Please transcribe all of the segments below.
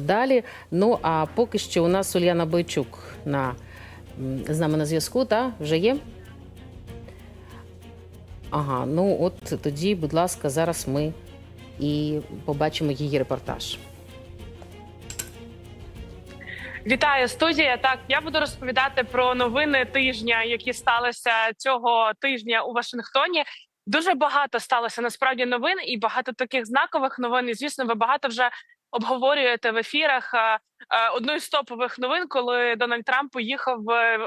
далі. Ну а поки що у нас Ульяна Бойчук на з нами на зв'язку. Та вже є. Ага, ну от тоді, будь ласка, зараз ми і побачимо її репортаж. Вітаю студія. Так, я буду розповідати про новини тижня, які сталися цього тижня у Вашингтоні. Дуже багато сталося насправді новин, і багато таких знакових новин. І звісно, ви багато вже обговорюєте в ефірах. Одну із топових новин, коли Дональд Трамп поїхав е,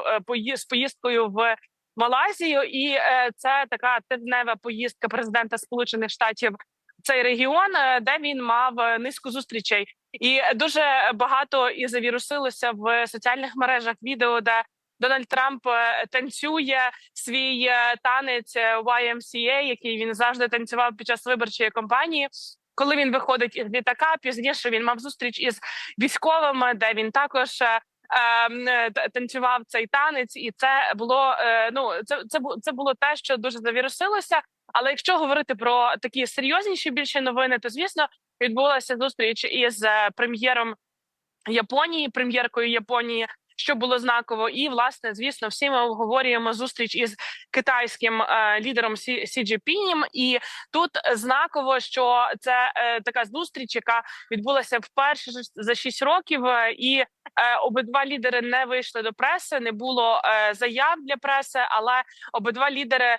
е, з поїздкою в Малайзію, і е, це така тижнева поїздка президента Сполучених Штатів цей регіон, де він мав низку зустрічей. І дуже багато і завірусилося в соціальних мережах відео, де Дональд Трамп танцює свій танець YMCA, який він завжди танцював під час виборчої кампанії. Коли він виходить із літака, пізніше він мав зустріч із військовими, де він також е, ем, е, та- танцював цей танець, і це було е, ну це, це це було те, що дуже завірусилося. Але якщо говорити про такі серйозніші більше новини, то звісно відбулася зустріч із прем'єром Японії, прем'єркою Японії, що було знаково, і власне, звісно, всі ми обговорюємо зустріч із китайським е, лідером Сі, Сі Джіпінім. І тут знаково, що це е, така зустріч, яка відбулася вперше за 6 років, е, і обидва лідери не вийшли до преси. Не було е, заяв для преси, але обидва лідери. Е,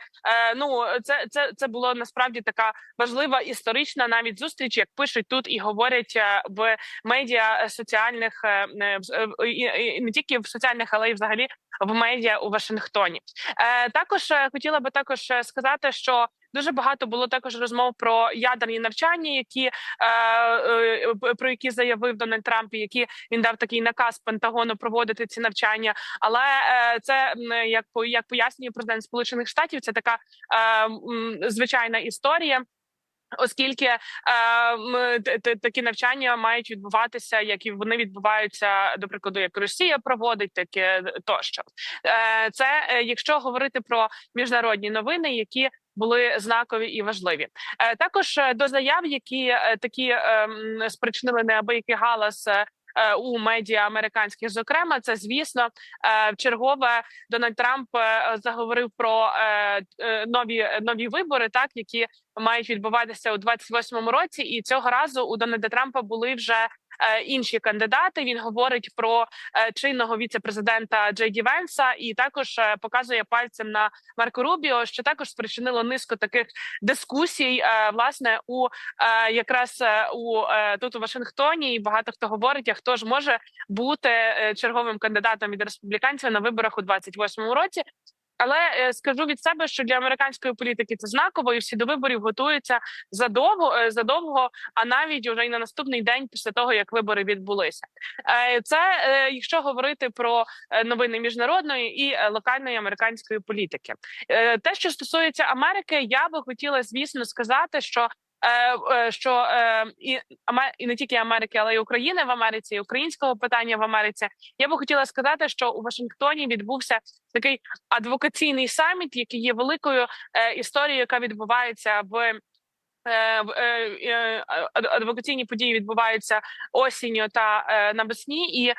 ну це, це, це було насправді така важлива історична навіть зустріч, як пишуть тут і говорять е, в медіа соціальних е, е, не тільки в соціальних, але й взагалі в медіа у Вашингтоні. Е, також е, хотіла би також е, сказати, що. Дуже багато було також розмов про ядерні навчання, які е, е, про які заявив Дональд Трамп, і які він дав такий наказ Пентагону проводити ці навчання. Але е, це як як пояснює президент Сполучених Штатів, це така звичайна історія. Оскільки е, такі навчання мають відбуватися, як і вони відбуваються, до прикладу, як Росія проводить, таке тощо. Е, це якщо говорити про міжнародні новини, які були знакові і важливі. Е, також е, до заяв, які е, такі спричинили неабиякий галас. У медіа американських, зокрема, це звісно, чергове Дональд Трамп заговорив про нові нові вибори, так які мають відбуватися у 28-му році, і цього разу у Дональда Трампа були вже інші кандидати. Він говорить про е, чинного віце-президента Джей Ді Венса і також е, показує пальцем на Марко Рубіо, що також спричинило низку таких дискусій. е, власне, у е, якраз е, у е, тут у Вашингтоні, і багато хто говорить, а хто ж може бути е, черговим кандидатом від республіканців на виборах у 28-му році. Але е, скажу від себе, що для американської політики це знаково, і всі до виборів готуються задовго, е, задовго, а навіть уже й на наступний день після того, як вибори відбулися. Е, Це якщо говорити про новини міжнародної і локальної американської політики. Те, що стосується Америки, я би хотіла, звісно, сказати, що. Е, е, Що е, і не тільки Америки, але й України в Америці, і українського питання в Америці. Я би хотіла сказати, що у Вашингтоні відбувся такий адвокаційний саміт, який є великою історією, яка відбувається в. в, ад- Адвокаційні події відбуваються осінню та навесні, і е,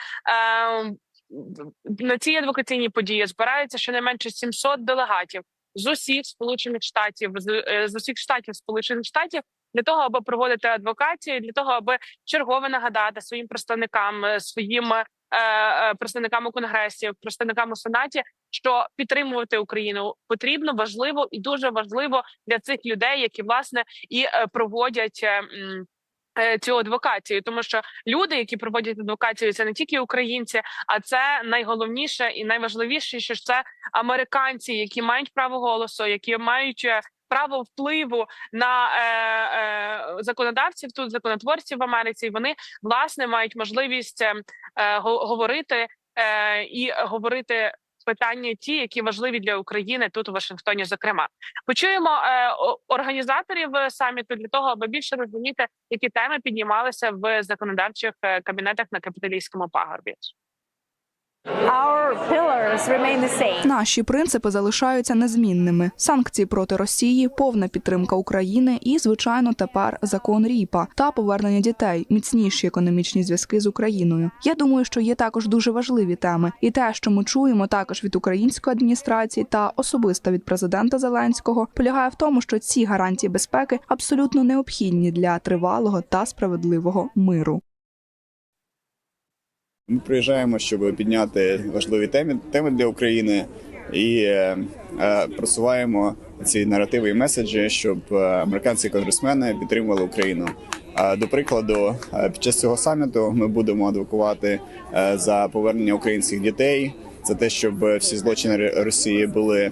на ці адвокаційні події збираються щонайменше 700 делегатів з усіх сполучених штатів, з, е, з усіх штатів Сполучених Штатів для того, аби проводити адвокацію, для того, аби чергове нагадати своїм представникам, е, своїм е, представникам у конгресі, представникам у сенаті, що підтримувати Україну потрібно, важливо і дуже важливо для цих людей, які власне і проводять. Е, Цю адвокацію, тому що люди, які проводять адвокацію, це не тільки українці, а це найголовніше і найважливіше, що це американці, які мають право голосу, які мають е, право впливу на е, е, законодавців тут, законотворців в Америці. І вони власне мають можливість е, е, го- говорити е, і говорити. Питання ті, які важливі для України тут у Вашингтоні, зокрема, почуємо е, організаторів е, саміту для того, аби більше розуміти, які теми піднімалися в законодавчих е, кабінетах на капіталійському пагорбі. Наші принципи залишаються незмінними: санкції проти Росії, повна підтримка України і, звичайно, тепер закон Ріпа та повернення дітей, міцніші економічні зв'язки з Україною. Я думаю, що є також дуже важливі теми, і те, що ми чуємо також від української адміністрації та особисто від президента Зеленського, полягає в тому, що ці гарантії безпеки абсолютно необхідні для тривалого та справедливого миру. Ми приїжджаємо, щоб підняти важливі теми, теми для України і е, е, просуваємо ці наративи і меседжі, щоб е, американські конгресмени підтримували Україну. До прикладу, е, під час цього саміту ми будемо адвокувати е, за повернення українських дітей, за те, щоб всі злочини Росії були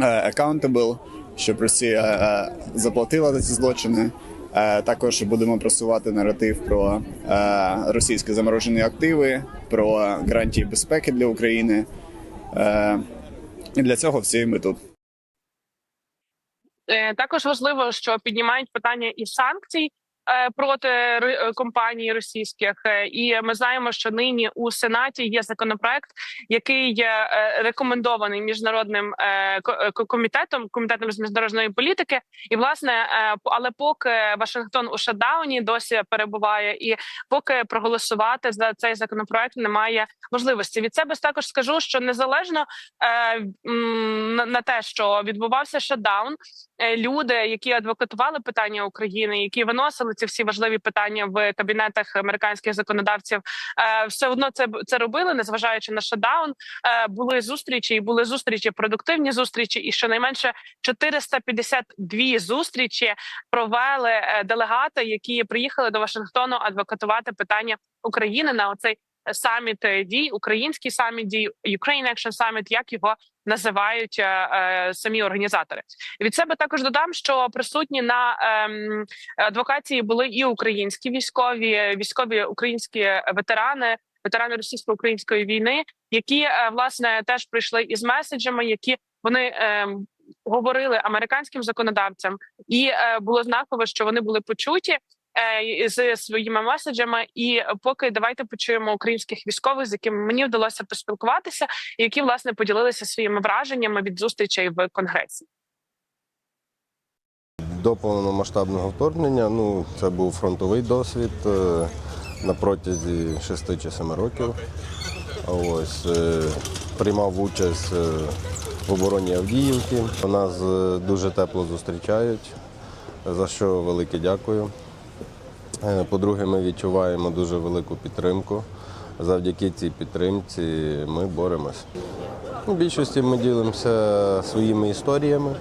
accountable, щоб Росія заплатила за ці злочини. Е, Також будемо просувати наратив про е, російські заморожені активи, про гарантії безпеки для України. Е, І для цього всі ми тут. Також важливо, що піднімають питання і санкцій проти ро- е, компаній російських. Е, І ми знаємо, що нині у сенаті є законопроект, який є е, рекомендований міжнародним е, ко- е, ко- комітетом, комітетом з міжнародної політики. І власне, е, але поки Вашингтон у шатдауні досі перебуває, і поки проголосувати за цей законопроект немає можливості. Від себе також скажу, що незалежно е, на, те, що відбувався шатдаун, е, люди, які адвокатували питання України, які виносили ці всі важливі питання в кабінетах американських законодавців, е, все одно це це робили, незважаючи на шатдаун. Е, Були зустрічі, і були зустрічі, продуктивні зустрічі, і щонайменше 452 зустрічі провели е, делегати, які приїхали до Вашингтону адвокатувати питання України на оцей саміт е, дій, український саміт дій, Ukraine Action Summit, як його називають е, е, самі організатори. Від себе також додам, що присутні на ем, адвокації були і українські військові, військові українські ветерани, ветерани російсько-української війни, які е, власне теж прийшли із меседжами, які вони ем, говорили американським законодавцям, і е, було знаково, що вони були почуті. Е, З своїми меседжами, і поки давайте почуємо українських військових, з якими мені вдалося поспілкуватися, які власне поділилися своїми враженнями від зустрічей в конгресі. До повномасштабного вторгнення ну, це був фронтовий досвід е, на протязі 6 чи 7 років. Ось, е, приймав участь в обороні Авдіївки. Нас дуже тепло зустрічають, за що велике дякую. Е, По-друге, ми відчуваємо дуже велику підтримку. Завдяки цій підтримці ми боремось. У більшості ми ділимося своїми історіями.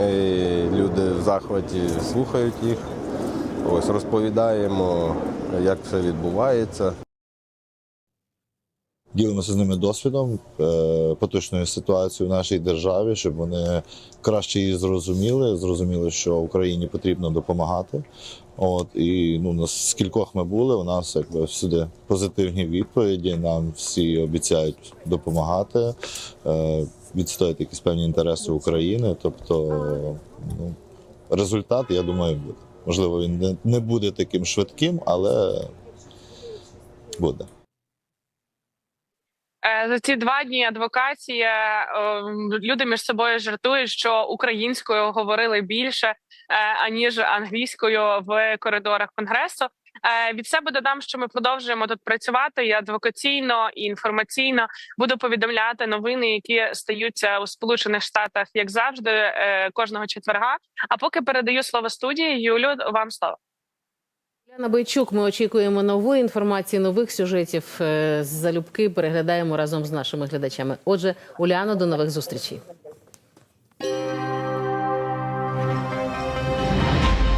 Е, Люди в захваті слухають їх. Ось розповідаємо, як все відбувається. ділимося з ними досвідом е, поточної ситуації в нашій державі, щоб вони краще її зрозуміли, зрозуміли, що Україні потрібно допомагати. От і ну нас скількох ми були, у нас якби всюди позитивні відповіді. Нам всі обіцяють допомагати, е, відстояти якісь певні інтереси України. Тобто, ну результат, я думаю, буде. Можливо, він не, буде таким швидким, але буде. Е, За ці два дні адвокації е, ем, люди між собою жартують, що українською говорили більше е, аніж англійською в коридорах конгресу. Від себе додам, що ми продовжуємо тут працювати і адвокаційно і інформаційно. Буду повідомляти новини, які стаються у Сполучених Штатах, як завжди, кожного четверга. А поки передаю слово студії, Юлю, вам слово. Уляна Бойчук, ми очікуємо нової інформації, нових сюжетів. з Залюбки переглядаємо разом з нашими глядачами. Отже, Уляно, до нових зустрічей.